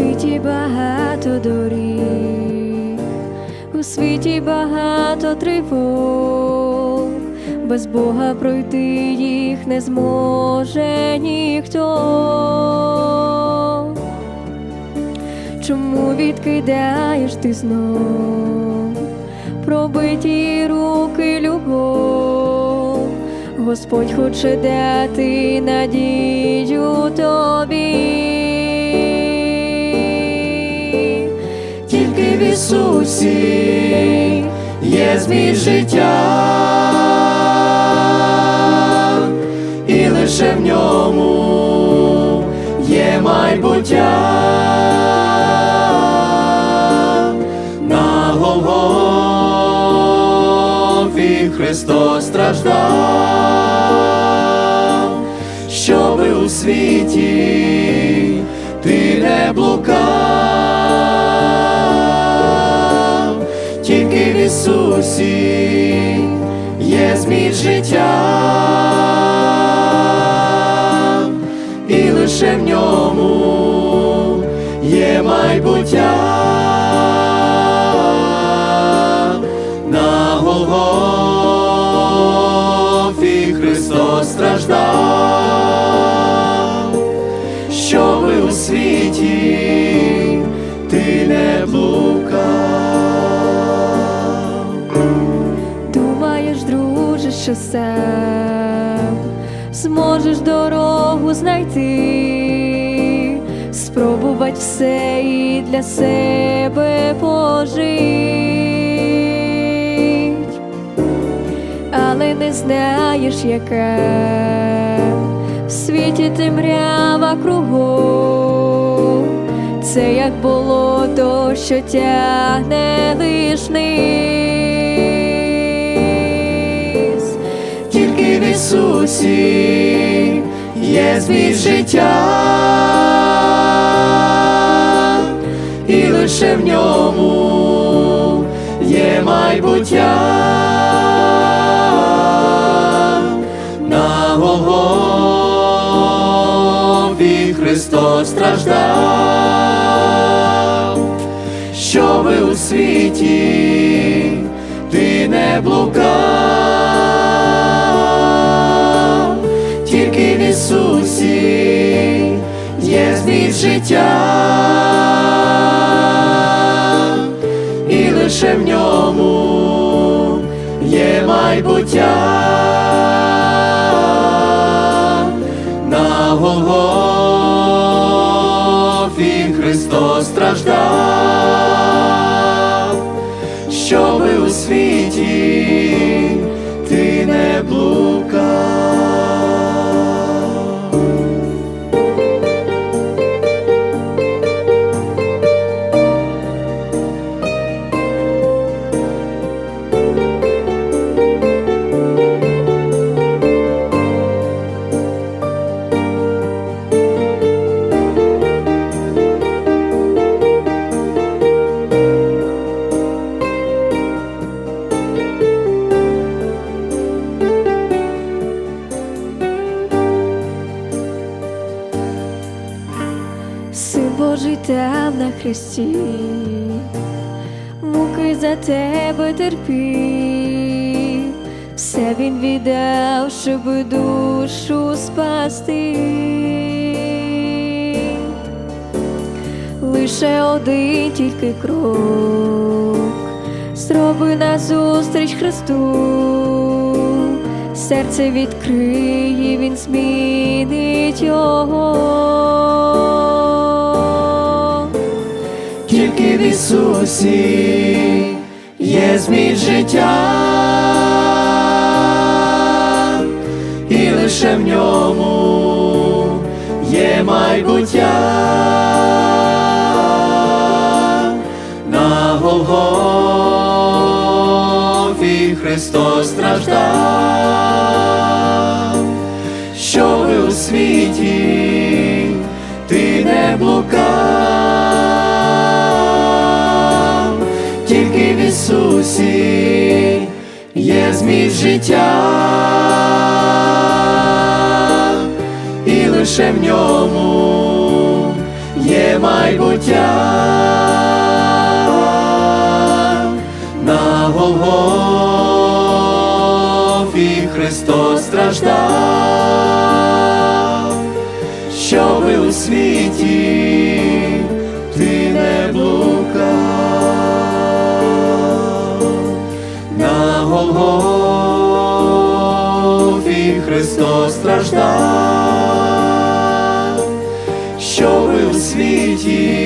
світі багато доріг, у світі багато тривог, без Бога пройти їх не зможе ніхто. Чому відкидаєш ти знов пробиті руки любов, Господь хоче дати надію тобі. Ісусі є зміст життя, і лише в ньому є майбуття. На Голгофі Христос страждав, щоби у світі ти не блукав, Ісусі є зміст життя, і лише в ньому є майбуття. На Голгофі Христос страждав, Думаєш, друже, що сам зможеш дорогу знайти, спробувати все і для себе пожить, але не знаєш, яка в світі темрява кругом. Це як болото, що тягне лиш вниз. Ісусі є зміст життя, і лише в ньому є майбуття. На Голгофі Христос страждав, щоби у світі зміст життя, і лише в ньому є майбуття. На Голгофі Христос страждав, щоби у світі ти не блукав. Там хресті, муки за тебе терпів, все він віддав, щоб душу спасти. Лише один тільки крок, зроби назустріч Христу, серце відкриє, він змінить його. Ісусі є зміст життя, і лише в ньому є майбуття. На Голгофі Христос страждав, щоби у світі це життя, і лише в ньому є майбуття на Голгофі Христос страждав, щоби у світі ти не був. Голгофі Христос страждав, щоби у світі.